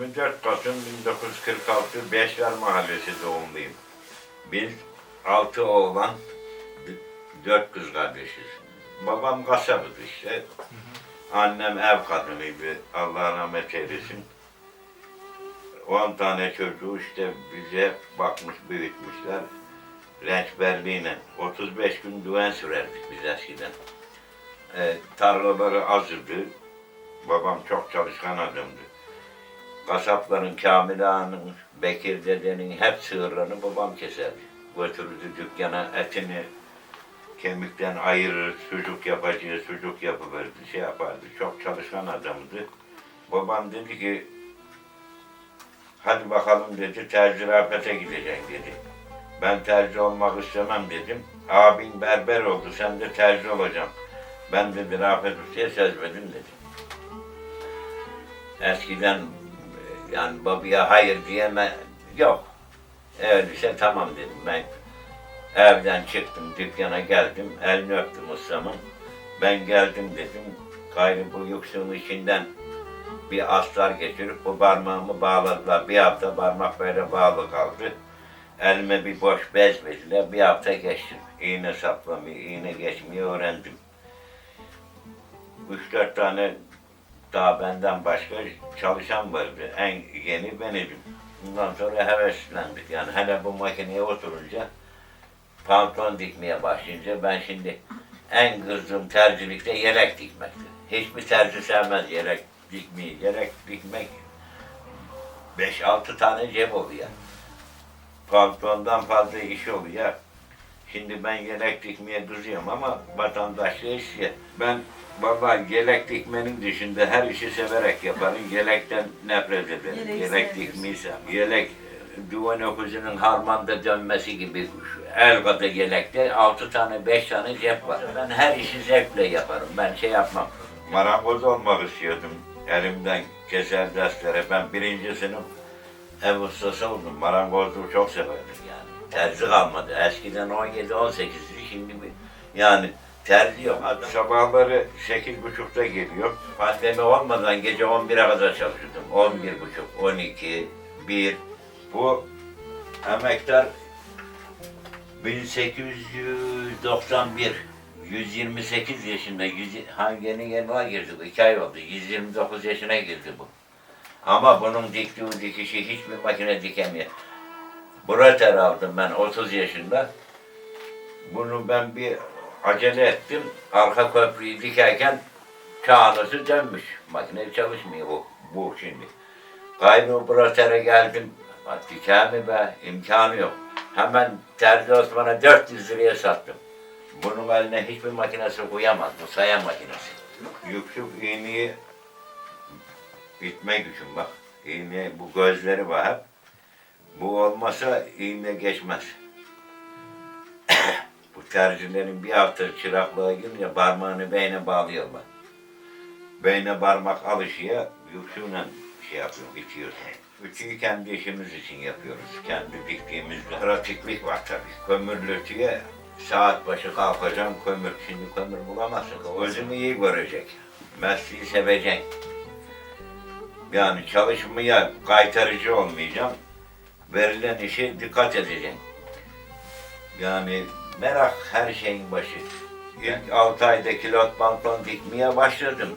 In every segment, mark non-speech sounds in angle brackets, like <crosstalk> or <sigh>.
24 Kasım 1946 Beşler Mahallesi doğumluyum. Biz altı oğlan, dört kız kardeşiz. Babam kasabıydı işte. Annem ev kadınıydı. Allah rahmet eylesin. 10 tane çocuğu işte bize bakmış, büyütmüşler. Rençberliğine. 35 gün düven sürerdik biz eskiden. E, tarlaları azırdı. Babam çok çalışkan adamdı. Kasapların, Kamil Ağa'nın, Bekir dedenin hep sığırlarını babam keserdi. Götürürdü dükkana etini kemikten ayırır, sucuk yapacağı sucuk yapıverdi, şey yapardı. Çok çalışkan adamdı. Babam dedi ki, hadi bakalım dedi, terzi rafete gideceksin dedi. Ben terzi olmak istemem dedim. Abin berber oldu, sen de terzi olacaksın. Ben dedi Rafet Usta'ya söz verdim dedi. Eskiden yani babaya hayır diyeme yok. Öyleyse tamam dedim ben. Evden çıktım, dükkana geldim, elini öptüm ustamın. Ben geldim dedim, gayrı bu yükseğin içinden bir astar geçirip bu parmağımı bağladılar. Bir hafta parmak böyle bağlı kaldı. Elime bir boş bez verdiler, bir hafta geçtim. İğne saplamayı, iğne geçmeyi öğrendim. Üç dört tane daha benden başka çalışan vardı. En yeni beniydim. Bundan sonra heveslendik. Yani hele bu makineye oturunca pantolon dikmeye başlayınca ben şimdi en kızdığım tercilikte yelek dikmekti. Hiçbir terzi sevmez yelek dikmeyi. Yelek dikmek 5-6 tane cep oluyor. Pantolondan fazla iş oluyor. Şimdi ben yelek dikmeye kızıyorum ama vatandaşlığı istiyor. Ben baba yelek dikmenin dışında her işi severek yaparım. Yelekten nefret ederim. Yelek dikmeyi sevmem. Yelek duvan okuzunun harmanda dönmesi gibi el kadar yelekte altı tane beş tane cep var. Ben her işi zevkle yaparım. Ben şey yapmam. Marangoz olmak istiyordum. Elimden keser derslere. Ben birinci sınıf ev ustası oldum. Marangozluğu çok severdim yani. Terzi kalmadı. Eskiden 17-18'di. Şimdi bir, yani terzi yok. Adam sabahları 8.30'da geliyor. Pandemi olmadan gece 11'e kadar çalışırdım. 11.30, 12, 1. Bu emektar 1891 128 yaşında, 100, hangi yeni yeni girdi bu? 2 ay oldu. 129 yaşına girdi bu. Ama bunun diktiği dikişi hiçbir makine dikemiyor. Brater aldım ben 30 yaşında. Bunu ben bir acele ettim. Arka köprüyü dikerken kağnısı dönmüş. Makine çalışmıyor bu, bu şimdi. Gayrı Brater'e geldim. Diker mi be? İmkanı yok. Hemen Terzi Osman'a 400 liraya sattım. Bunun eline hiçbir makinesi koyamaz. Bu sayan makinesi. Yüksük iğneyi bitme gücüm bak. İğne bu gözleri var hep. Bu olmasa iğne geçmez. <coughs> bu tercihlerin bir hafta çıraklığa girince parmağını beyne bağlıyorlar. Beyne parmak alışıyor, yüksüğüyle şey yapıyor, bitiyorsun. Ütüyü kendi işimiz için yapıyoruz. Kendi diktiğimizde. Pratiklik var tabii. Kömürlü ütüye saat başı kalkacağım kömür. Şimdi kömür bulamazsın. Özümü iyi görecek. Mesleği seveceksin. Yani çalışmaya kaytarıcı olmayacağım. Verilen işe dikkat edeceğim. Yani merak her şeyin başı. İlk 6 ayda kilot pantolon dikmeye başladım.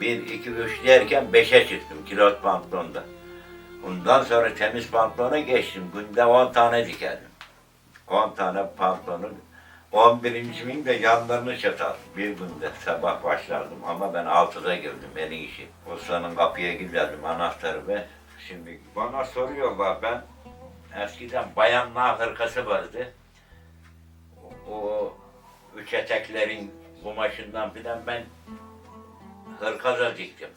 1, 2, 3 derken 5'e çıktım kilot pantolonda. Ondan sonra temiz pantolona geçtim. Günde 10 tane dikerdim. 10 tane pantolonu 11. gün de yanlarını çatar. Bir günde sabah başlardım ama ben 6'da girdim benim işi. Ustanın kapıya giderdim anahtarı ve şimdi bana soruyorlar ben eskiden bayanlar hırkası vardı. O, üç eteklerin kumaşından filan ben hırka da diktim.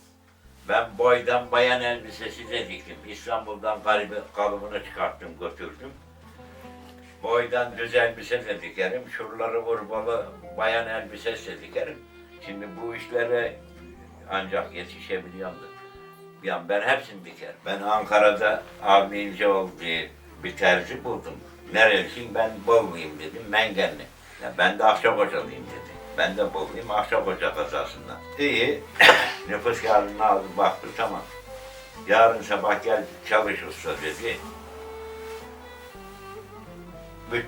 Ben boydan bayan elbisesi de diktim. İstanbul'dan kalıbı, kalıbını çıkarttım götürdüm. Boydan düz elbise de dikerim. Şuraları vurmalı bayan elbisesi de dikerim. Şimdi bu işlere ancak yetişebiliyorum da. Yani ben hepsini dikerim. Ben Ankara'da Avni İlceoğlu diye bir terzi buldum. Nerelisin? Ben Bolu'yum dedim. Mengenli. Ya ben de Akçakocalıyım dedi. Ben de Bolu'yum Akçakoca kazasından. İyi. <coughs> Nüfus kağıdını aldı baktı tamam. Yarın sabah gel çalış usta dedi.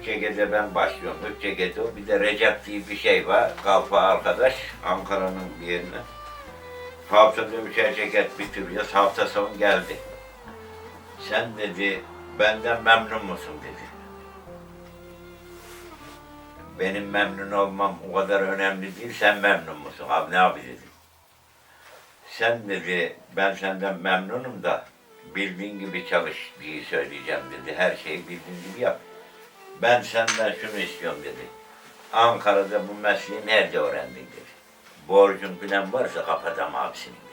Cekete ben başlıyorum. Cekete o. Bir de Recep diye bir şey var. Kalfa arkadaş. Ankara'nın bir yerine. Haftada üçer ceket bitiriyoruz. Hafta sonu geldi. Sen dedi benden memnun musun dedi. Benim memnun olmam o kadar önemli değil. Sen memnun musun? Abi ne abi dedim. Sen dedi ben senden memnunum da bildiğin gibi çalış diye söyleyeceğim dedi. Her şeyi bildiğin gibi yap. Ben senden şunu istiyorum dedi. Ankara'da bu mesleği nerede öğrendin dedi. Borcun falan varsa kapatacağım abisinin dedi.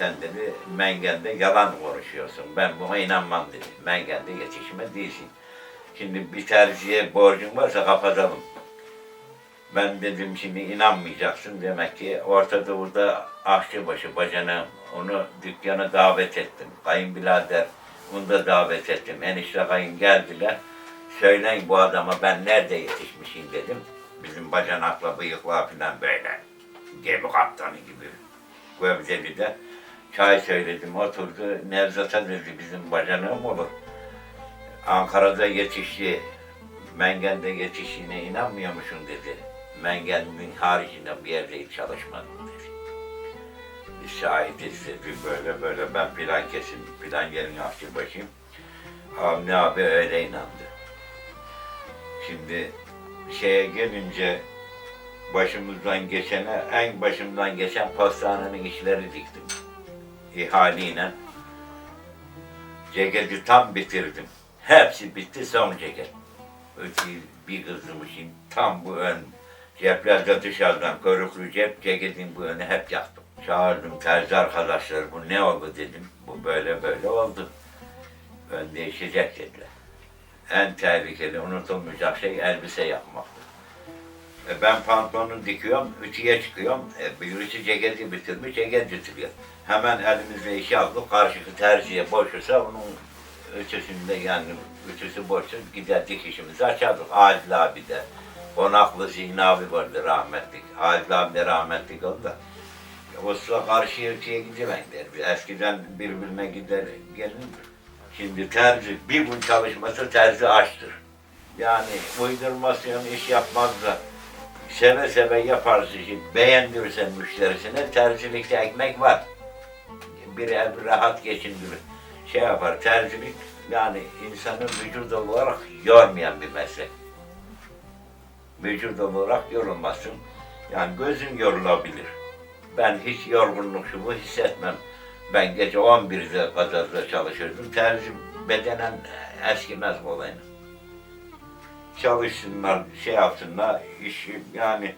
Sen dedi Mengen'de yalan konuşuyorsun. Ben buna inanmam dedi. Mengen'de yetişme değilsin. Şimdi bir terziye borcun varsa kapatalım. Ben dedim şimdi inanmayacaksın demek ki Orta Doğu'da aşçıbaşı bacana onu dükkana davet ettim. Kayınbirader onu da davet ettim. Enişte kayın geldiler. Söyleyin bu adama ben nerede yetişmişim dedim. Bizim bacanakla bıyıkla falan böyle. Gemi kaptanı gibi. Gövdeli Çay söyledim oturdu. Nevzat'a dedi bizim bacanağım olur. Ankara'da yetişti. Mengen'de yetiştiğine inanmıyor musun dedi. Mengen'in haricinde bir yerde hiç çalışmadım dedi. Şahit istedi böyle böyle ben plan kesin plan yerin aşçı başıyım. Avni abi öyle inandı. Şimdi şeye gelince başımızdan geçene en başımdan geçen pastanenin işleri diktim. İhaleyle. Ceketi tam bitirdim. Hepsi bitti son ceket. Ötü bir için tam bu ön ceplerde dışarıdan körüklü cep ceketin bu önü hep yaktım. Çağırdım terzi arkadaşlar bu ne oldu dedim. Bu böyle böyle oldu. Ön değişecek dediler. En tehlikeli unutulmayacak şey elbise yapmaktı. E ben pantolonu dikiyorum, ütüye çıkıyorum. E, birisi ceketi bitirmiş, ceket bitiriyor. Hemen elimizle işi aldık, karşıki terziye boşursa onun ütüsünde yani ütüsü boşsa gider dikişimizi açardık. Adil abi de, Konaklı Zihni abi vardı rahmetlik. Adil abi de rahmetlik oldu da. Karşıya ütüye gidemem der. Eskiden birbirine gider gelinir. Şimdi terzi, bir gün çalışması terzi açtır. Yani uydurmasyon iş yapmaz seve seve yaparsın. Şimdi beğendirirsen müşterisine terzilikte ekmek var. Bir ev rahat geçindirir. Şey yapar, terzilik yani insanın vücut olarak yormayan bir meslek. Vücut olarak yorulmasın. Yani gözün yorulabilir. Ben hiç yorgunluk şu bu hissetmem. Ben gece 11'de kadar da çalışırdım. Terzi bedenen eskimez olayını çalışsınlar, şey yapsınlar, işi yani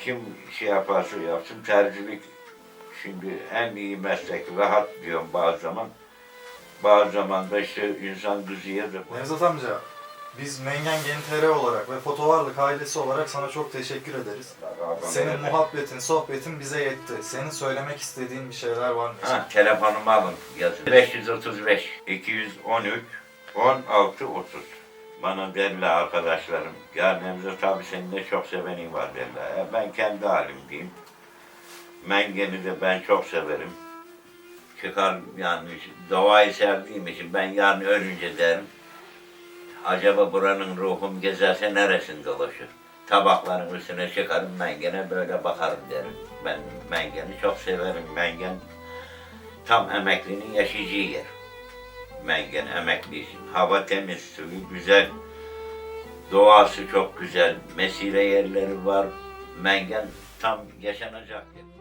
kim şey yaparsa yapsın, terzilik şimdi en iyi meslek, rahat diyorum bazı zaman. Bazı zaman da işte insan düzeye de Nevzat amca, biz Mengen Gen TR olarak ve Fotovarlık ailesi olarak sana çok teşekkür ederiz. Senin muhabbetin, sohbetin bize yetti. Senin söylemek istediğin bir şeyler var mı? Ha, telefonumu alın yazın. 535 213 16 30. Bana derler arkadaşlarım, ya Nevzat abi senin de çok sevenin var derler. E, ben kendi halim diyeyim. Mengen'i de ben çok severim. Çıkar yani doğayı sevdiğim için ben yarın ölünce derim. Acaba buranın ruhum gezerse neresinde dolaşır? Tabakların üstüne çıkarım Mengen'e böyle bakarım derim. Ben Mengen'i çok severim. Mengen tam emeklinin yaşayacağı yer. Mengen emekli için. Hava temiz, suyu güzel. Doğası çok güzel. Mesire yerleri var. Mengen tam yaşanacak yer.